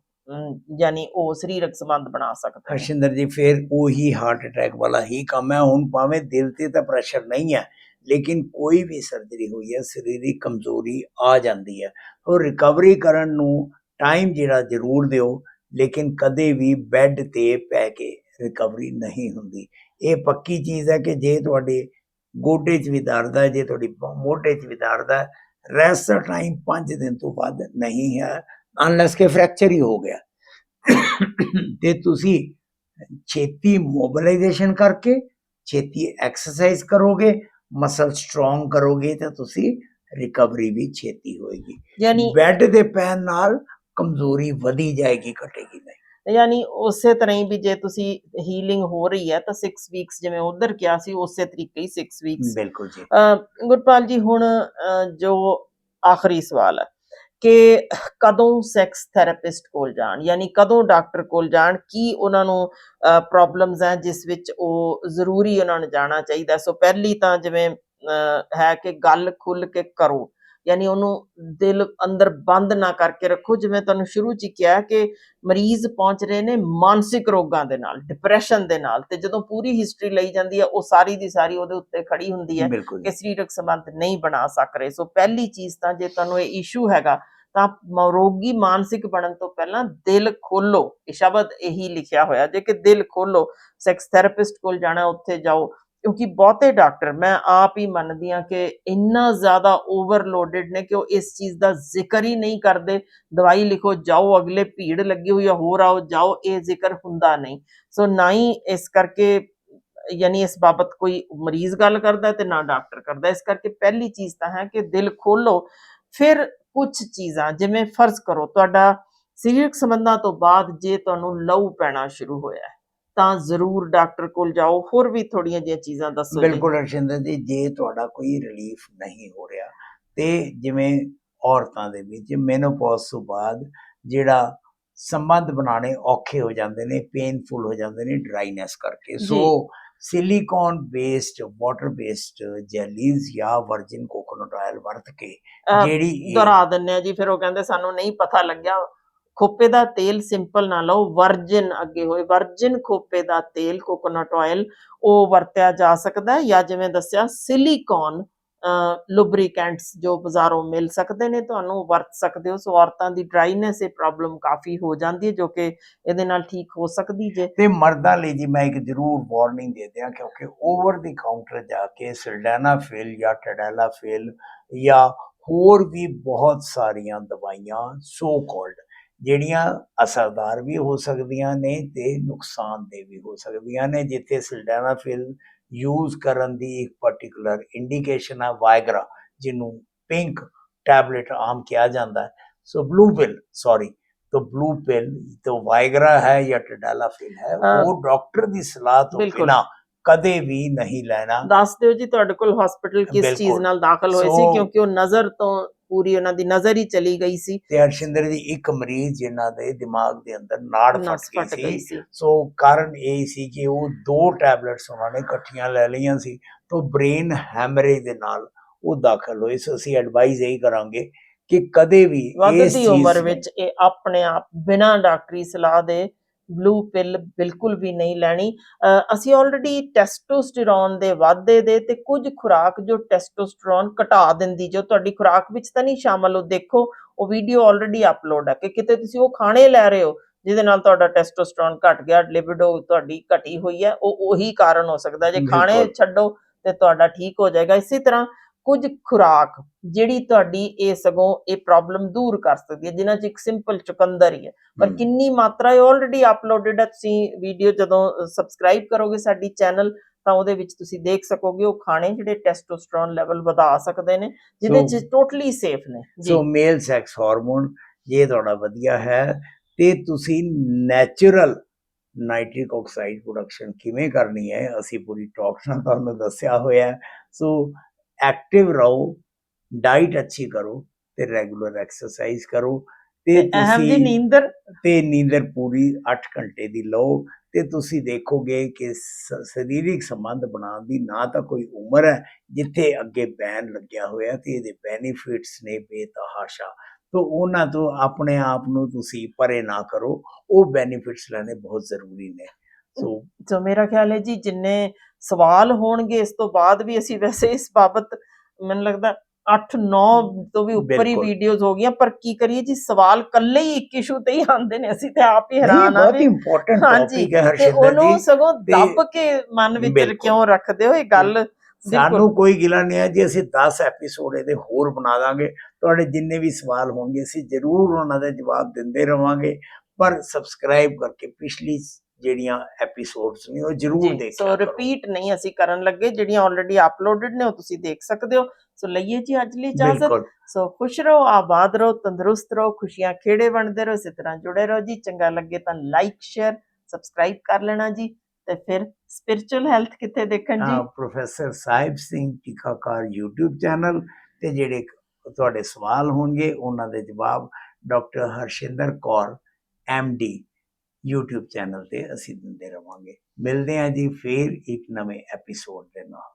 ਯਾਨੀ ਉਹ ਸਰੀਰਕ ਸੰਬੰਧ ਬਣਾ ਸਕਦੇ ਹਰਸ਼ਿੰਦਰ ਜੀ ਫਿਰ ਉਹੀ ਹਾਰਟ ਅਟੈਕ ਵਾਲਾ ਹੀ ਕੰਮ ਹੈ। ਹੁਣ ਭਾਵੇਂ ਦਿਲ ਤੇ ਤਾਂ ਪ੍ਰੈਸ਼ਰ ਨਹੀਂ ਹੈ ਲੇਕਿਨ ਕੋਈ ਵੀ ਸਰਜਰੀ ਹੋਈ ਹੈ ਸਰੀਰਕ ਕਮਜ਼ੋਰੀ ਆ ਜਾਂਦੀ ਹੈ। ਉਹ ਰਿਕਵਰੀ ਕਰਨ ਨੂੰ ਟਾਈਮ ਜਿਹੜਾ ਜ਼ਰੂਰ ਦਿਓ ਲੇਕਿਨ ਕਦੇ ਵੀ ਬੈੱਡ ਤੇ ਪੈ ਕੇ ਰਿਕਵਰੀ ਨਹੀਂ ਹੁੰਦੀ। ਇਹ ਪੱਕੀ ਚੀਜ਼ ਹੈ ਕਿ ਜੇ ਤੁਹਾਡੇ ਗੋਡੇ 'ਚ ਵੀ ਦਰਦ ਹੈ ਜੇ ਤੁਹਾਡੀ ਮੋਢੇ 'ਚ ਵੀ ਦਰਦ ਹੈ ਰੈਸਟ ਦਾ ਟਾਈਮ 5 ਦਿਨ ਤੋਂ ਵੱਧ ਨਹੀਂ ਹੈ ਅਨਲੈਸ ਕਿ ਫ੍ਰੈਕਚਰ ਹੀ ਹੋ ਗਿਆ। ਤੇ ਤੁਸੀਂ ਛੇਤੀ ਮੋਬਿਲਾਈਜੇਸ਼ਨ ਕਰਕੇ ਛੇਤੀ ਐਕਸਰਸਾਈਜ਼ ਕਰੋਗੇ ਮਸਲ ਸਟਰੋਂਗ ਕਰੋਗੇ ਤਾਂ ਤੁਸੀਂ ਰਿਕਵਰੀ ਵੀ ਛੇਤੀ ਹੋਏਗੀ। ਯਾਨੀ ਬੈੱਡ ਦੇ ਪੈਣ ਨਾਲ ਕਮਜ਼ੋਰੀ ਵਧੀ ਜਾਏਗੀ ਘਟੇਗੀ ਨਹੀਂ। ਯਾਨੀ ਉਸੇ ਤਰ੍ਹਾਂ ਹੀ ਵੀ ਜੇ ਤੁਸੀਂ ਹੀਲਿੰਗ ਹੋ ਰਹੀ ਹੈ ਤਾਂ 6 ਵੀਕਸ ਜਿਵੇਂ ਉਧਰ ਕਿਹਾ ਸੀ ਉਸੇ ਤਰੀਕੇ ਹੀ 6 ਵੀਕਸ ਬਿਲਕੁਲ ਜੀ। ਗੁਰਪਾਲ ਜੀ ਹੁਣ ਜੋ ਆਖਰੀ ਸਵਾਲ ਹੈ ਕਿ ਕਦੋਂ ਸੈਕਸ ਥੈਰੇਪਿਸਟ ਕੋਲ ਜਾਣ ਯਾਨੀ ਕਦੋਂ ਡਾਕਟਰ ਕੋਲ ਜਾਣ ਕੀ ਉਹਨਾਂ ਨੂੰ ਪ੍ਰੋਬਲਮਸ ਹੈ ਜਿਸ ਵਿੱਚ ਉਹ ਜ਼ਰੂਰੀ ਉਹਨਾਂ ਨੂੰ ਜਾਣਾ ਚਾਹੀਦਾ? ਸੋ ਪਹਿਲੀ ਤਾਂ ਜਿਵੇਂ ਹੈ ਕਿ ਗੱਲ ਖੁੱਲ ਕੇ ਕਰੋ। ਯਾਨੀ ਉਹਨੂੰ ਦਿਲ ਅੰਦਰ ਬੰਦ ਨਾ ਕਰਕੇ ਰੱਖੋ। ਜਿਵੇਂ ਤੁਹਾਨੂੰ ਸ਼ੁਰੂ ਚ ਹੀ ਕਿਹਾ ਕਿ ਮਰੀਜ਼ ਪਹੁੰਚ ਰਹੇ ਨੇ ਮਾਨਸਿਕ ਰੋਗਾਂ ਦੇ ਨਾਲ ਡਿਪਰੈਸ਼ਨ ਦੇ ਨਾਲ ਤੇ ਜਦੋਂ ਪੂਰੀ ਹਿਸਟਰੀ ਲਈ ਜਾਂਦੀ ਹੈ ਉਹ ਸਾਰੀ ਦੀ ਸਾਰੀ ਉਹਦੇ ਉੱਤੇ ਖੜੀ ਹੁੰਦੀ ਹੈ ਕਿ ਸਰੀਰਕ ਸੰਬੰਧ ਨਹੀਂ ਬਣਾ ਸਕ ਰਹੇ। ਸੋ ਪਹਿਲੀ ਚੀਜ਼ ਤਾਂ ਜੇ ਤੁਹਾਨੂੰ ਇਹ ਇਸ਼ੂ ਹੈਗਾ ਤਾਂ ਰੋਗੀ ਮਾਨਸਿਕ ਬਣਨ ਤੋਂ ਪਹਿਲਾਂ ਦਿਲ ਖੋਲੋ ਇਹ ਸ਼ਬਦ ਇਹੀ ਲਿਖਿਆ ਹੋਇਆ ਜੇ ਕਿ ਦਿਲ ਖੋਲੋ ਸੈਕਸ ਥੈਰੇਪਿਸਟ ਕੋਲ ਜਾਣਾ ਉੱਥੇ ਜਾਓ। ਕਿਉਂਕਿ ਬਹੁਤੇ ਡਾਕਟਰ, ਮੈਂ ਆਪ ਹੀ ਮੰਨਦੀ ਹਾਂ ਕਿ ਇੰਨਾ ਜ਼ਿਆਦਾ ਓਵਰਲੋਡਡ ਨੇ ਕਿ ਉਹ ਇਸ ਚੀਜ਼ ਦਾ ਜ਼ਿਕਰ ਹੀ ਨਹੀਂ ਕਰਦੇ। ਦਵਾਈ ਲਿਖੋ, ਜਾਓ, ਅਗਲੇ ਭੀੜ ਲੱਗੀ ਹੋਈ ਆ, ਹੋਰ ਆਓ, ਜਾਓ, ਇਹ ਜ਼ਿਕਰ ਹੁੰਦਾ ਨਹੀਂ। ਸੋ ਨਾ ਹੀ ਇਸ ਕਰਕੇ, ਯਾਨੀ ਇਸ ਬਾਬਤ ਕੋਈ ਮਰੀਜ਼ ਗੱਲ ਕਰਦਾ ਤੇ ਨਾ ਡਾਕਟਰ ਕਰਦਾ। ਇਸ ਕਰਕੇ ਪਹਿਲੀ ਚੀਜ਼ ਤਾਂ ਹੈ ਕਿ ਦਿਲ ਖੋਲੋ ਫਿਰ ਕੁਝ ਚੀਜ਼ਾਂ, ਜਿਵੇਂ ਫਰਜ਼ ਕਰੋ, ਤੁਹਾਡਾ ਸਰੀਰਕ ਸੰਬੰਧਾਂ ਤੋਂ ਬਾਅਦ ਜੇ ਤੁਹਾਨੂੰ ਲਹੂ ਪੈਣਾ ਸ਼ੁਰੂ ਹੋਇਆ ਤਾਂ ਜ਼ਰੂਰ ਡਾਕਟਰ ਕੋਲ ਜਾਓ ਹੋਰ ਵੀ ਥੋੜੀਆਂ ਜਿਹੀਆਂ ਚੀਜ਼ਾਂ ਦੱਸੋ ਬਿਲਕੁਲ ਅਰਸ਼ਿੰਦਰ ਜੀ ਜੇ ਤੁਹਾਡਾ ਕੋਈ ਰਿਲੀਫ ਨਹੀਂ ਹੋ ਰਿਹਾ ਤੇ ਜਿਵੇਂ ਔਰਤਾਂ ਦੇ ਵਿੱਚ ਮੈਨੋਪੌਜ਼ ਤੋਂ ਬਾਅਦ ਜਿਹੜਾ ਸੰਬੰਧ ਬਣਾਉਣੇ ਔਖੇ ਹੋ ਜਾਂਦੇ ਨੇ ਪੇਨਫੁਲ ਹੋ ਜਾਂਦੇ ਨੇ ਡਰਾਈਨੈਸ ਕਰਕੇ। So silicone based water based jellies ਜਾਂ ਵਰਜਿਨ ਕੋਕੋਨਟ ਆਇਲ ਵਰਤ ਕੇ ਜਿਹੜੀ ਦੁਹਰਾ ਦਿੰਨੇ ਆ ਜੀ ਫਿਰ ਉਹ ਕਹਿੰਦੇ ਸਾਨੂੰ ਨਹੀਂ ਪਤਾ ਲੱਗਿਆ ਖੋਪੇ ਦਾ ਤੇਲ ਸਿੰਪਲ ਨਾ ਲਓ, ਵਰਜਿਨ ਅੱਗੇ ਹੋਏ, ਵਰਜਿਨ ਖੋਪੇ ਦਾ ਤੇਲ ਕੋਕੋਨਟ ਆਇਲ ਉਹ ਵਰਤਿਆ ਜਾ ਸਕਦਾ ਜਾਂ ਜਿਵੇਂ ਦੱਸਿਆ ਸਿਲੀਕਨ ਲੁਬਰੀਕੈਂਟਸ ਜੋ ਬਾਜ਼ਾਰੋਂ ਮਿਲ ਸਕਦੇ ਨੇ, ਤੁਹਾਨੂੰ ਵਰਤ ਸਕਦੇ ਹੋ। ਸੋ ਔਰਤਾਂ ਦੀ ਡਰਾਈਨੈਸ ਇਹ ਪ੍ਰੋਬਲਮ ਕਾਫੀ ਹੋ ਜਾਂਦੀ ਹੈ, ਜੋ ਕਿ ਇਹਦੇ ਨਾਲ ਠੀਕ ਹੋ ਸਕਦੀ ਜੇ। ਤੇ ਮਰਦਾਂ ਲਈ ਜੀ ਮੈਂ ਇੱਕ ਜ਼ਰੂਰ ਵਾਰਨਿੰਗ ਦੇ ਦਿਆਂ, ਕਿਉਂਕਿ ਓਵਰ ਦੀ ਕਾਊਂਟਰ ਜਾ ਕੇ ਸਿਲਡੈਨਾਫਿਲ ਜਾਂ ਟੈਡੈਲਾਫਿਲ ਜਾਂ ਹੋਰ ਵੀ ਬਹੁਤ ਸਾਰੀਆਂ ਦਵਾਈਆਂ ਸੋ ਕਾਲਡ ਜਿਹੜੀਆਂ ਅਸਰਦਾਰ ਵੀ ਹੋ ਸਕਦੀਆਂ ਨੇ ਤੇ ਨੁਕਸਾਨਦੇਹ ਵੀ ਹੋ ਸਕਦੀਆਂ ਨੇ ਜਿੱਥੇ ਸਿਲਡੈਨਾਫਿਲ ਯੂਜ਼ ਕਰਨ ਦੀ ਇੱਕ ਪਾਰਟਿਕੂਲਰ ਇੰਡੀਕੇਸ਼ਨ ਹੈ ਵਾਇਗਰਾ ਜਿਹਨੂੰ ਪਿੰਕ ਟੈਬਲੇਟ ਆਮ ਕਿਹਾ ਜਾਂਦਾ ਹੈ ਸੋ ਬਲੂ ਪਿਲ ਸੌਰੀ तो ब्लू पिल तो वाइग्रा है या टडालाफिल है हाँ। वो डॉक्टर ਦੀ ਸਲਾਹ ਤੋਂ ਬਿਲਕੁਲ। ਬਿਨਾ ਕਦੇ ਵੀ ਨਹੀਂ ਲੈਣਾ ਦੱਸ ਦਿਓ ਜੀ ਤੁਹਾਡੇ ਕੋਲ ਹਸਪੀਟਲ ਕਿਸ ਚੀਜ਼ ਬਿਲਕੁਲ। ਨਾਲ ਦਾਖਲ ਹੋਏ ਸੀ ਸੋ- ਕਿਉਂਕਿ ਉਹ ਨਜ਼ਰ ਤੋਂ ਪੂਰੀ ਉਹਨਾਂ ਦੀ ਨਜ਼ਰ ਹੀ ਚਲੀ ਗਈ ਸੀ। ਤੇ ਹਰਸ਼ਿੰਦਰ ਦੀ ਇੱਕ ਮਰੀਜ਼ ਜਿਨ੍ਹਾਂ ਦੇ ਦਿਮਾਗ ਦੇ ਅੰਦਰ ਨਾੜ ਫਟ ਗਈ ਸੀ। ਸੀ। ਕਾਰਨ ਇਹ ਸੀ ਕਿ ਉਹ ਦੋ ਟੈਬਲੇਟਸ ਉਹਨਾਂ ਨੇ ਇਕੱਠੀਆਂ ਲੈ ਲਈਆਂ ਸੀ ਤੋਂ ਬ੍ਰੇਨ ਹੈਮਰੇਜ ਦੇ ਨਾਲ ਉਹ ਦਾਖਲ ਹੋਏ। ਸੋ ਅਸੀਂ ਐਡਵਾਈਜ਼ ਇਹੀ ਕਰਾਂਗੇ ਕਿ ਕਦੇ ਵੀ ਇਸ ਉਮਰ ਵਿੱਚ ਇਹ ਆਪਣੇ ਆਪ ਬਿਨਾਂ ਡਾਕਟਰੀ ਸਲਾਹ ਦੇ ਬਲੂ ਪਿਲ ਬਿਲਕੁਲ ਵੀ ਨਹੀਂ ਲੈਣੀ ਅਸੀਂ ਆਲਰੇਡੀ ਟੈਸਟੋਸਟੇਰੋਨ ਦੇ ਵਾਧੇ ਦੇ ਤੇ ਕੁਝ ਖੁਰਾਕ ਜੋ ਟੈਸਟੋਸਟੇਰੋਨ ਘਟਾ ਦਿੰਦੀ ਜੋ ਤੁਹਾਡੀ ਖੁਰਾਕ ਵਿੱਚ ਤਾਂ ਨਹੀਂ ਸ਼ਾਮਲ ਉਹ ਦੇਖੋ ਉਹ ਵੀਡੀਓ ਆਲਰੇਡੀ ਅਪਲੋਡ ਹੈ ਕਿ ਕਿਤੇ ਤੁਸੀਂ ਉਹ ਖਾਣੇ ਲੈ ਰਹੇ ਹੋ ਜਿਹਦੇ ਨਾਲ ਤੁਹਾਡਾ ਟੈਸਟੋਸਟੇਰੋਨ ਘਟ ਗਿਆ ਲਿਬਿਡੋ ਤੁਹਾਡੀ ਘਟੀ ਹੋਈ ਹੈ ਉਹ ਉਹੀ ਕਾਰਨ ਹੋ ਸਕਦਾ ਜੇ ਖਾਣੇ। ਛੱਡੋ ਤੇ ਤੁਹਾਡਾ ਠੀਕ ਹੋ ਜਾਏਗਾ ਇਸੇ ਤਰ੍ਹਾਂ ਕੁਝ ਖੁਰਾਕ ਜਿਹੜੀ ਤੁਹਾਡੀ ਇਹ ਸਗੋਂ ਇਹ ਪ੍ਰੋਬਲਮ ਦੂਰ ਕਰ ਸਕਦੀ ਹੈ ਜਿਨ੍ਹਾਂ 'ਚ ਇੱਕ ਸਿੰਪਲ ਚੁਕੰਦਰ ਹੀ ਹੈ। ਪਰ ਕਿੰਨੀ ਮਾਤਰਾ ਹੈ ਆਲਰੇਡੀ ਅਪਲੋਡਡ ਹੈ ਤੁਸੀਂ ਵੀਡੀਓ ਜਦੋਂ ਸਬਸਕ੍ਰਾਈਬ ਕਰੋਗੇ ਸਾਡੀ ਚੈਨਲ ਤਾਂ ਉਹਦੇ ਵਿੱਚ ਤੁਸੀਂ ਦੇਖ ਸਕੋਗੇ ਉਹ ਖਾਣੇ ਜਿਹੜੇ ਟੈਸਟੋਸਟੇਰੋਨ ਲੈਵਲ ਵਧਾ ਸਕਦੇ ਨੇ ਜਿਹਦੇ ਚ ਟੋਟਲੀ ਸੇਫ ਨੇ। ਸੋ ਮੇਲ ਸੈਕਸ ਹਾਰਮੋਨ ਜੇ ਤੁਹਾਡਾ ਵਧੀਆ ਹੈ ਤੇ ਤੁਸੀਂ ਨੈਚੁਰਲ ਨਾਈਟ੍ਰਿਕ ਆਕਸਾਈਡ ਪ੍ਰੋਡਕਸ਼ਨ ਕਿਵੇਂ ਕਰਨੀ ਹੈ ਅਸੀਂ ਪੂਰੀ ਟਾਕ ਨਾਲ ਤੁਹਾਨੂੰ ਦੱਸਿਆ ਹੋਇਆ ਸੋ ਐਕਟਿਵ ਰਹੋ ਡਾਈਟ ਅੱਛੀ ਕਰੋ ਤੇ ਰੈਗੂਲਰ ਐਕਸਰਸਾਈਜ਼ ਕਰੋ ਤੇ ਅਹਿਮ ਦੀ ਨੀਂਦਰ? ਤੇ ਨੀਂਦਰ ਪੂਰੀ 8 ਘੰਟੇ ਦੀ ਲਓ ਤੇ ਤੁਸੀਂ ਦੇਖੋਗੇ ਕਿ ਸਰੀਰਕ ਸੰਬੰਧ ਬਣਾਉਣ ਦੀ ਨਾ ਤਾਂ ਕੋਈ ਉਮਰ ਹੈ ਜਿੱਥੇ ਅੱਗੇ ਬੈਨ ਲੱਗਿਆ ਹੋਇਆ ਤੇ ਇਹਦੇ ਬੈਨੀਫਿਟਸ ਨੇ ਬੇਤਹਾਸ਼ਾ। ਤੋਂ ਉਹਨਾਂ ਤੋਂ ਆਪਣੇ ਆਪ ਨੂੰ ਤੁਸੀਂ ਪਰੇ ਨਾ ਕਰੋ ਉਹ ਬੈਨੀਫਿਟਸ ਲੈਣੇ ਬਹੁਤ ਜ਼ਰੂਰੀ ਨੇ। ਸੋ ਸੋ ਮੇਰਾ ਖਿਆਲ ਹੈ ਜੀ ਜਿੰਨੇ ਸਵਾਲ ਹੋਣਗੇ ਇਸ ਤੋਂ ਬਾਅਦ ਵੀ ਅਸੀਂ ਵੈਸੇ ਇਸ ਬਾਬਤ ਮੈਨੂੰ ਲੱਗਦਾ 8 9 ਤੋਂ ਵੀ ਉੱਪਰ ਹੀ। ਵੀਡੀਓਜ਼ ਹੋ ਗਈਆਂ ਪਰ ਕੀ ਕਰੀਏ ਜੀ ਸਵਾਲ ਕੱਲੇ ਹੀ ਇੱਕ ਇਸ਼ੂ ਤੇ ਹੀ ਆਉਂਦੇ ਨੇ ਅਸੀਂ ਤੇ ਆਪ ਹੀ ਹੈਰਾਨ ਆ ਬਹੁਤ ਇੰਪੋਰਟੈਂਟ ਟੌਪਿਕ ਹੈ ਹਰਸ਼ਿੰਦਰ ਉਹਨੂੰ ਜੀ ਸਗੋਂ ਤੇ ਦੱਬ ਕੇ ਮਨ ਵਿੱਚ। ਕਿਉਂ ਰੱਖਦੇ ਹੋ? ਇਹ ਗੱਲ ਸਾਨੂੰ ਕੋਈ ਗਿਲਾ ਨਹੀਂ ਹੈ ਜੀ ਅਸੀਂ 10 ਐਪੀਸੋਡ ਇਹਦੇ ਹੋਰ ਬਣਾ ਦਾਂਗੇ। ਤੁਹਾਡੇ ਜਿੰਨੇ ਵੀ ਸਵਾਲ ਹੋਣਗੇ ਅਸੀਂ ਜ਼ਰੂਰ ਉਹਨਾਂ ਦੇ ਜਵਾਬ ਦਿੰਦੇ ਰਵਾਂਗੇ। ਪਰ ਸਬਸਕ੍ਰਾਈਬ ਕਰਕੇ ਪਿਛਲੀ ਜਿਹੜੀਆਂ ਐਪੀਸੋਡਸ ਨੇ ਉਹ ਜ਼ਰੂਰ ਦੇਖਿਆ ਸੋ। ਰਿਪੀਟ ਨਹੀਂ ਅਸੀਂ ਕਰਨ ਲੱਗੇ ਜਿਹੜੀਆਂ ਆਲਰੇਡੀ ਅਪਲੋਡਡ ਨੇ ਉਹ ਤੁਸੀਂ ਦੇਖ ਸਕਦੇ ਹੋ। ਸੋ ਲਈਏ ਜੀ ਅੱਜ ਲਈ ਇਜਾਜ਼ਤ। ਸੋ ਖੁਸ਼ ਰਹੋ ਆਬਾਦ ਰਹੋ ਤੰਦਰੁਸਤ ਰਹੋ ਖੁਸ਼ੀਆਂ ਖੇੜੇ ਬਣਦੇ ਰਹੋ ਇਸੇ ਤਰ੍ਹਾਂ ਜੁੜੇ ਰਹੋ ਜੀ। ਚੰਗਾ ਲੱਗੇ ਤਾਂ ਲਾਈਕ ਸ਼ੇਅਰ ਸਬਸਕ੍ਰਾਈਬ ਕਰ ਲੈਣਾ ਜੀ। ਤੇ ਫਿਰ ਸਪਿਰਚੁਅਲ ਹੈਲਥ ਕਿੱਥੇ ਦੇਖਣ ਜੀ? Professor Sahib Singh Tikakar YouTube channel ਤੇ ਜਿਹੜੇ ਤੁਹਾਡੇ ਸਵਾਲ ਹੋਣਗੇ ਉਹਨਾਂ ਦੇ ਜਵਾਬ ਡਾਕਟਰ ਹਰਸ਼ਿੰਦਰ ਕੌਰ ਡੀ YouTube ਚੈਨਲ ਤੇ ਅਸੀਂ ਦਿੰਦੇ ਰਵਾਂਗੇ। ਮਿਲਦੇ ਹਾਂ ਜੀ ਫੇਰ ਇੱਕ ਨਵੇਂ ਐਪੀਸੋਡ ਦੇ ਨਾਲ।